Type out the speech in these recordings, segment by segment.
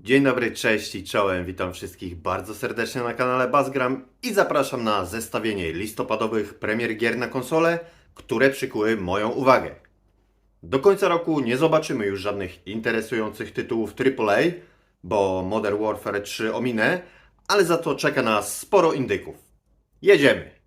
Dzień dobry, cześć i czołem. Witam wszystkich bardzo serdecznie na kanale Bazgram i zapraszam na zestawienie listopadowych premier gier na konsolę, które przykuły moją uwagę. Do końca roku nie zobaczymy już żadnych interesujących tytułów AAA, bo Modern Warfare 3 ominę, ale za to czeka nas sporo indyków. Jedziemy!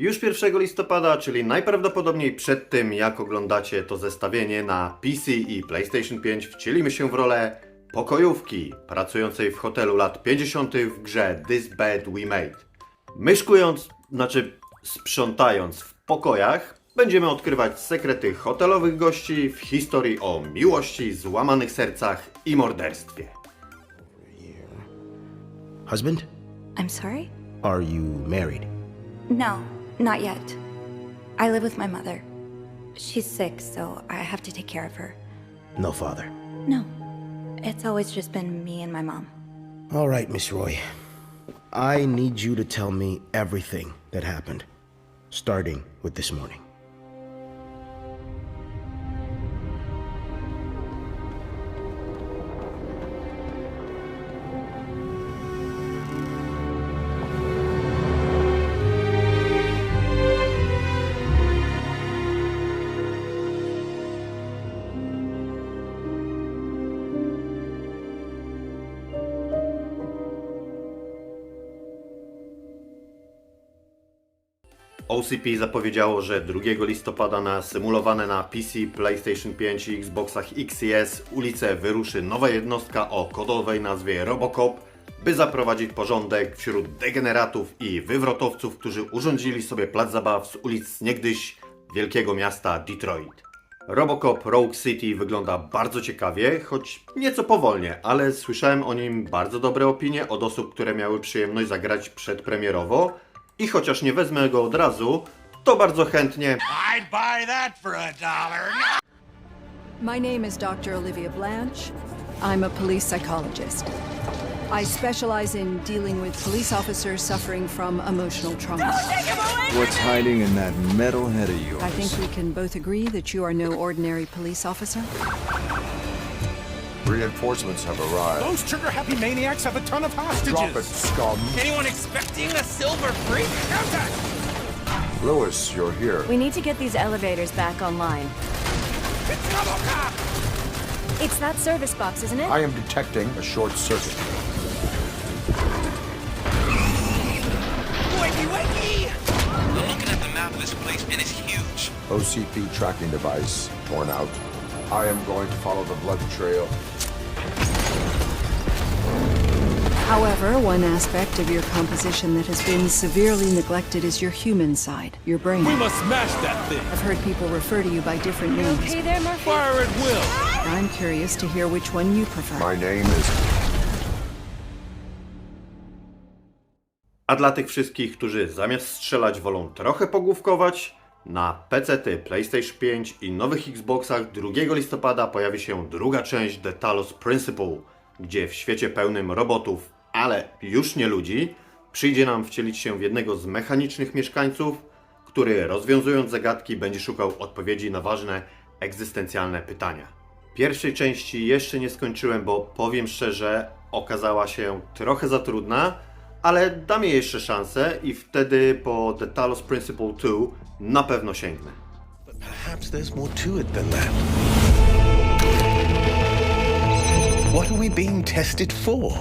Już 1 listopada, czyli najprawdopodobniej przed tym, jak oglądacie to zestawienie na PC i PlayStation 5, wcielimy się w rolę pokojówki pracującej w hotelu lat 50. w grze This Bed We Made. Myszkując, znaczy sprzątając w pokojach, będziemy odkrywać sekrety hotelowych gości w historii o miłości, złamanych sercach i morderstwie. Husband? I'm sorry? Are you married? No, not yet. I live with my mother. She's sick, so I have to take care of her. No father. No, it's always just been me and my mom. All right, Miss Roy. I need you to tell me everything that happened, starting with this morning. OCP zapowiedziało, że 2 listopada na symulowane na PC, PlayStation 5 i Xboxach X i S ulice wyruszy nowa jednostka o kodowej nazwie Robocop, by zaprowadzić porządek wśród degeneratów i wywrotowców, którzy urządzili sobie plac zabaw z ulic niegdyś wielkiego miasta Detroit. Robocop Rogue City wygląda bardzo ciekawie, choć nieco powolnie, ale słyszałem o nim bardzo dobre opinie od osób, które miały przyjemność zagrać przedpremierowo i chociaż nie wezmę go od razu, to bardzo chętnie I'd buy that for a dollar. My name is Dr. Olivia Blanche. I'm a police psychologist. I specialize in dealing with police officers suffering from emotional trauma. What's hiding in that metal head of yours? I think we can both agree that you are no ordinary police officer. Reinforcements have arrived. Those trigger-happy maniacs have a ton of hostages. Drop it, scum. Anyone expecting a silver freak? Contact! Lewis, you're here. We need to get these elevators back online. It's Robocop! It's that service box, isn't it? I am detecting a short circuit. Wakey, wakey! I'm looking at the map of this place, and it's huge. OCP tracking device torn out. I am going to follow the blood trail. However, one aspect of your composition that has been severely neglected is your human side, your brain. We must smash that thing. I've heard people refer to you by different You names. okay there, Murphy? Fire at will. I'm curious to hear which one you prefer. My name is. A dla tych wszystkich, którzy zamiast strzelać wolą trochę pogłówkować, na PC, PlayStation 5 i nowych Xboxach 2 listopada pojawi się druga część The Talos Principle, gdzie w świecie pełnym robotów, ale już nie ludzi, przyjdzie nam wcielić się w jednego z mechanicznych mieszkańców, który rozwiązując zagadki będzie szukał odpowiedzi na ważne egzystencjalne pytania. Pierwszej części jeszcze nie skończyłem, bo powiem szczerze, okazała się trochę za trudna, ale dam jej jeszcze szansę i wtedy po The Talos Principle 2 na pewno sięgnę. Perhaps there's more to it than that. What are we being tested for?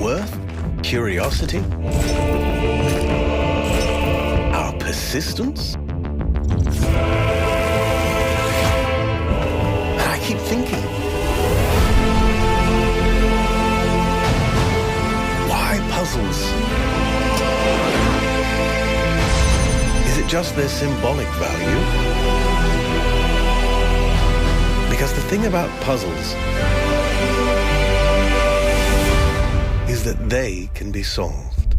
Worth? Curiosity? Our persistence? And I keep thinking. Why puzzles? Is it just their symbolic value? Because the thing about puzzles is that they can be solved.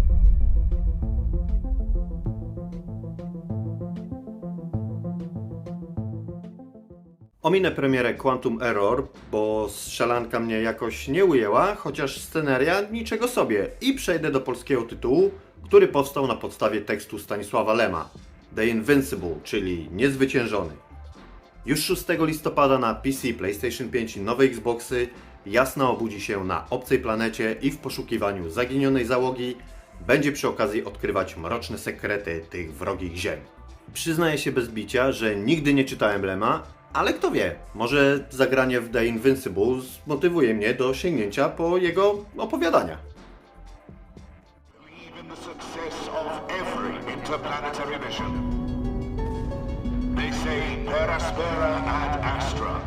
Ominę premierę Quantum Error, bo strzelanka mnie jakoś nie ujęła, chociaż sceneria niczego sobie. I przejdę do polskiego tytułu, który powstał na podstawie tekstu Stanisława Lema. The Invincible, czyli Niezwyciężony. Już 6 listopada na PC, PlayStation 5 i nowe Xboxy Jasna obudzi się na obcej planecie i w poszukiwaniu zaginionej załogi będzie przy okazji odkrywać mroczne sekrety tych wrogich ziem. Przyznaję się bez bicia, że nigdy nie czytałem Lema, ale kto wie, może zagranie w The Invincible zmotywuje mnie do sięgnięcia po jego opowiadania. They say per aspera ad astra,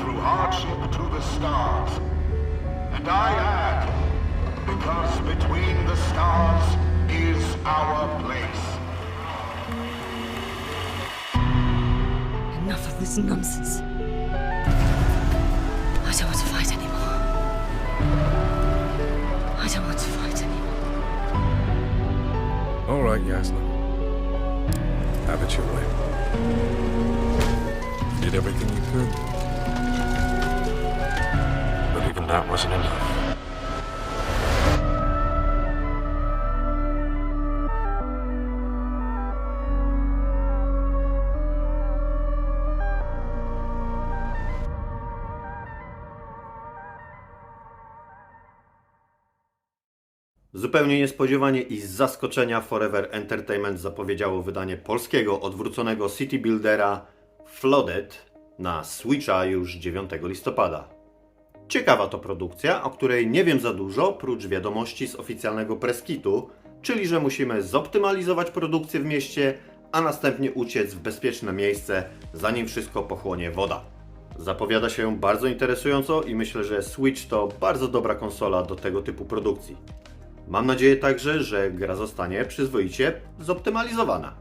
through hardship to the stars. And I add, because between the stars is our place. Enough of this nonsense. I don't want to fight anymore. I don't want to fight anymore. All right, Yasna. Have it your way. You did everything you could. Even that wasn't enough. Zupełnie niespodziewanie i z zaskoczenia Forever Entertainment zapowiedziało wydanie polskiego odwróconego City Buildera Flooded na Switcha już 9 listopada. Ciekawa to produkcja, o której nie wiem za dużo, prócz wiadomości z oficjalnego preskitu, czyli że musimy zoptymalizować produkcję w mieście, a następnie uciec w bezpieczne miejsce, zanim wszystko pochłonie woda. Zapowiada się bardzo interesująco i myślę, że Switch to bardzo dobra konsola do tego typu produkcji. Mam nadzieję także, że gra zostanie przyzwoicie zoptymalizowana.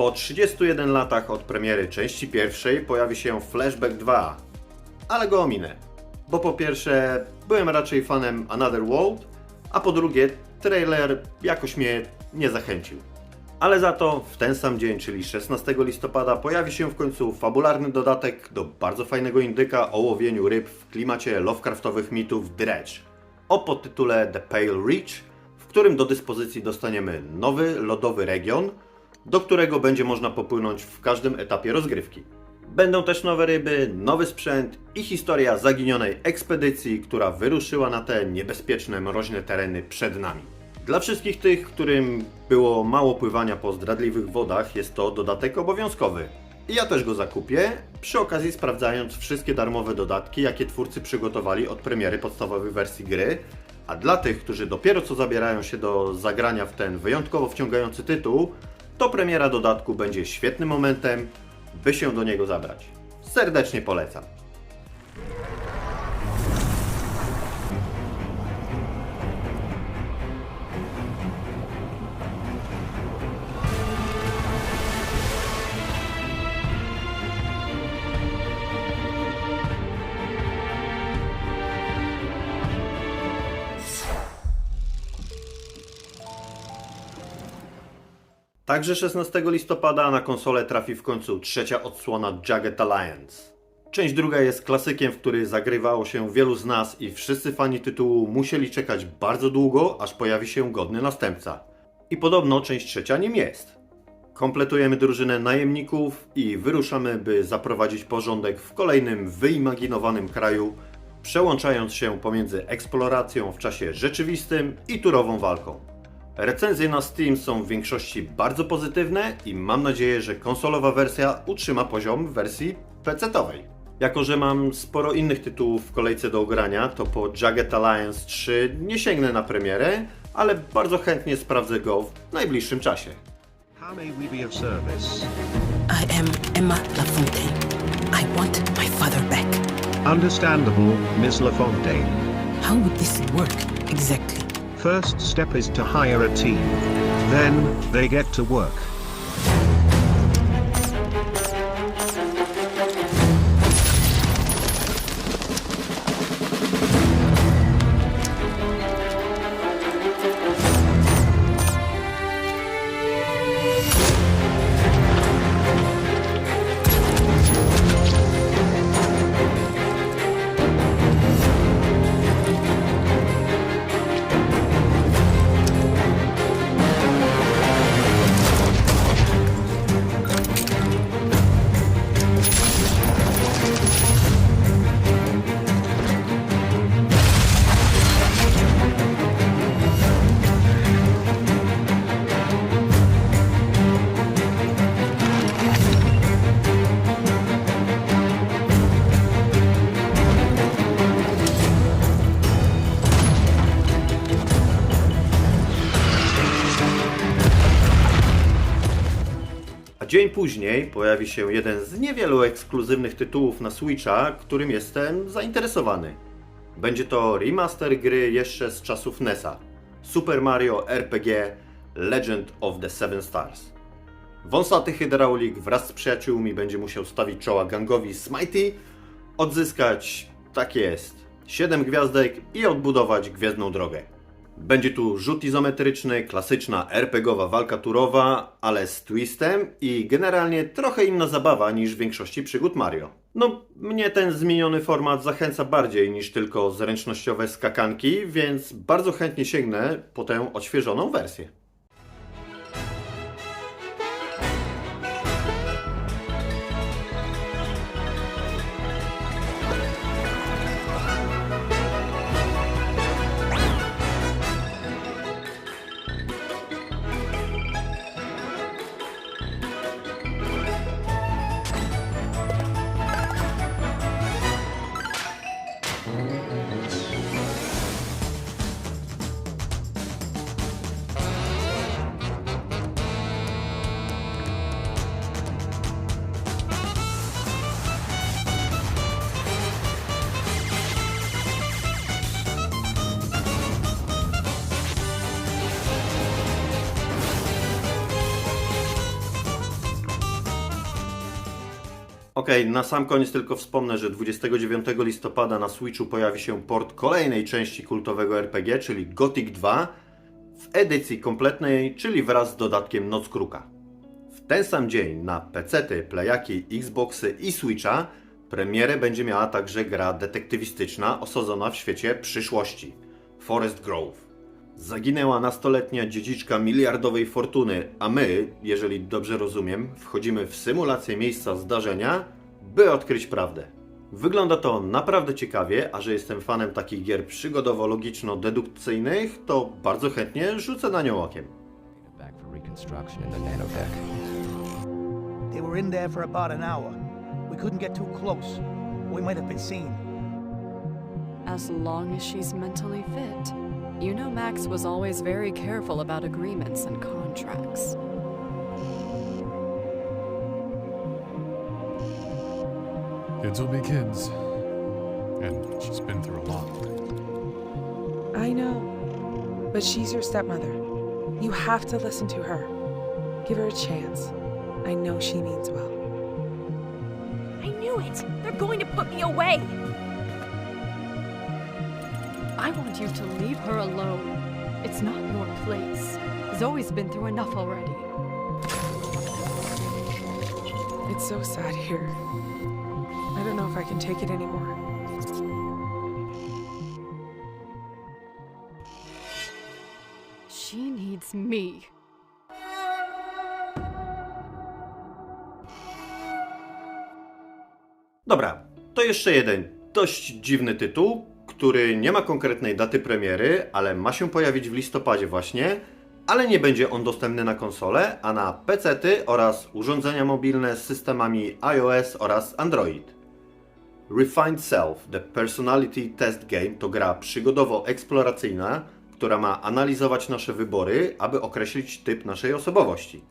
Po 31 latach od premiery części pierwszej pojawi się Flashback 2, ale go ominę. Bo po pierwsze, byłem raczej fanem Another World, a po drugie, trailer jakoś mnie nie zachęcił. Ale za to w ten sam dzień, czyli 16 listopada, pojawi się w końcu fabularny dodatek do bardzo fajnego indyka o łowieniu ryb w klimacie Lovecraftowych mitów Dredge o podtytule The Pale Reach, w którym do dyspozycji dostaniemy nowy lodowy region, do którego będzie można popłynąć w każdym etapie rozgrywki. Będą też nowe ryby, nowy sprzęt i historia zaginionej ekspedycji, która wyruszyła na te niebezpieczne, mroźne tereny przed nami. Dla wszystkich tych, którym było mało pływania po zdradliwych wodach, jest to dodatek obowiązkowy. I ja też go zakupię, przy okazji sprawdzając wszystkie darmowe dodatki, jakie twórcy przygotowali od premiery podstawowej wersji gry. A dla tych, którzy dopiero co zabierają się do zagrania w ten wyjątkowo wciągający tytuł, to premiera dodatku będzie świetnym momentem, by się do niego zabrać. Serdecznie polecam. Także 16 listopada na konsolę trafi w końcu trzecia odsłona Jagged Alliance. Część druga jest klasykiem, w który zagrywało się wielu z nas i wszyscy fani tytułu musieli czekać bardzo długo, aż pojawi się godny następca. I podobno część trzecia nim jest. Kompletujemy drużynę najemników i wyruszamy, by zaprowadzić porządek w kolejnym wyimaginowanym kraju, przełączając się pomiędzy eksploracją w czasie rzeczywistym i turową walką. Recenzje na Steam są w większości bardzo pozytywne i mam nadzieję, że konsolowa wersja utrzyma poziom wersji PC-owej. Jako, że mam sporo innych tytułów w kolejce do ogrania, to po Jagged Alliance 3 nie sięgnę na premierę, ale bardzo chętnie sprawdzę go w najbliższym czasie. How may we be of service? I am Emma Lafontaine. I want my father back. Understandable, Miss LaFontaine. How would this work exactly? First step is to hire a team. Then they get to work. Dzień później pojawi się jeden z niewielu ekskluzywnych tytułów na Switcha, którym jestem zainteresowany. Będzie to remaster gry jeszcze z czasów NESa. Super Mario RPG Legend of the Seven Stars. Wąsaty hydraulik wraz z przyjaciółmi będzie musiał stawić czoła gangowi Smitey, odzyskać, tak jest, 7 gwiazdek i odbudować gwiezdną drogę. Będzie tu rzut izometryczny, klasyczna RPGowa walka turowa, ale z twistem i generalnie trochę inna zabawa niż w większości przygód Mario. No, mnie ten zmieniony format zachęca bardziej niż tylko zręcznościowe skakanki, więc bardzo chętnie sięgnę po tę odświeżoną wersję. Okej, na sam koniec tylko wspomnę, że 29 listopada na Switchu pojawi się port kolejnej części kultowego RPG, czyli Gothic 2 w edycji kompletnej, czyli wraz z dodatkiem Noc Kruka. W ten sam dzień na PC-ty, Playaki, Xboxy i Switcha premierę będzie miała także gra detektywistyczna osadzona w świecie przyszłości Forest Grove. Zaginęła nastoletnia dziedziczka miliardowej fortuny, a my, jeżeli dobrze rozumiem, wchodzimy w symulację miejsca zdarzenia, by odkryć prawdę. Wygląda to naprawdę ciekawie, a że jestem fanem takich gier przygodowo-logiczno-dedukcyjnych, to bardzo chętnie rzucę na nią okiem. Back for reconstruction in the nanodeck. They were in there for about an hour. We couldn't get too close. We might have been seen. As long as she's mentally fit. You know Max was always very careful about agreements and contracts. Kids will be kids. And she's been through a lot. I know. But she's your stepmother. You have to listen to her. Give her a chance. I know she means well. I knew it! They're going to put me away! I want you to leave her alone. It's not your place. Zoe's been through enough already. It's so sad here. I don't know if I can take it anymore. She needs me. Dobra, to jeszcze jeden dość dziwny tytuł, który nie ma konkretnej daty premiery, ale ma się pojawić w listopadzie właśnie, ale nie będzie on dostępny na konsole, a na PC-ty oraz urządzenia mobilne z systemami iOS oraz Android. Refined Self The Personality Test Game to gra przygodowo-eksploracyjna, która ma analizować nasze wybory, aby określić typ naszej osobowości.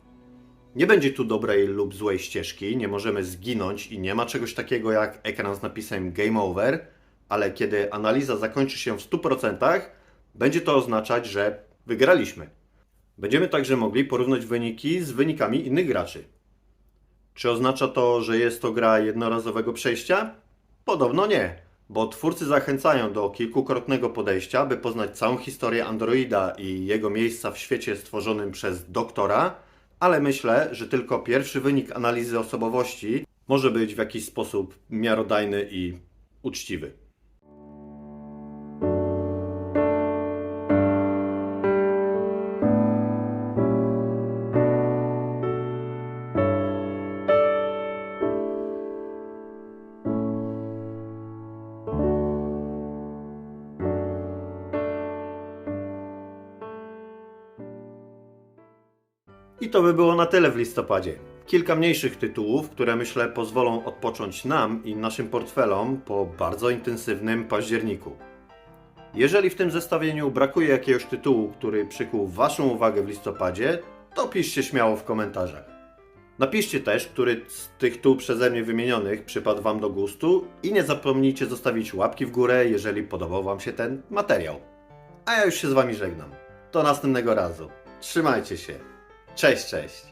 Nie będzie tu dobrej lub złej ścieżki, nie możemy zginąć i nie ma czegoś takiego jak ekran z napisem Game Over, ale kiedy analiza zakończy się w 100%, będzie to oznaczać, że wygraliśmy. Będziemy także mogli porównać wyniki z wynikami innych graczy. Czy oznacza to, że jest to gra jednorazowego przejścia? Podobno nie, bo twórcy zachęcają do kilkukrotnego podejścia, by poznać całą historię Androida i jego miejsca w świecie stworzonym przez doktora, ale myślę, że tylko pierwszy wynik analizy osobowości może być w jakiś sposób miarodajny i uczciwy. I to by było na tyle w listopadzie. Kilka mniejszych tytułów, które myślę pozwolą odpocząć nam i naszym portfelom po bardzo intensywnym październiku. Jeżeli w tym zestawieniu brakuje jakiegoś tytułu, który przykuł Waszą uwagę w listopadzie, to piszcie śmiało w komentarzach. Napiszcie też, który z tych tu przeze mnie wymienionych przypadł Wam do gustu i nie zapomnijcie zostawić łapki w górę, jeżeli podobał Wam się ten materiał. A ja już się z Wami żegnam. Do następnego razu. Trzymajcie się. Cześć, cześć.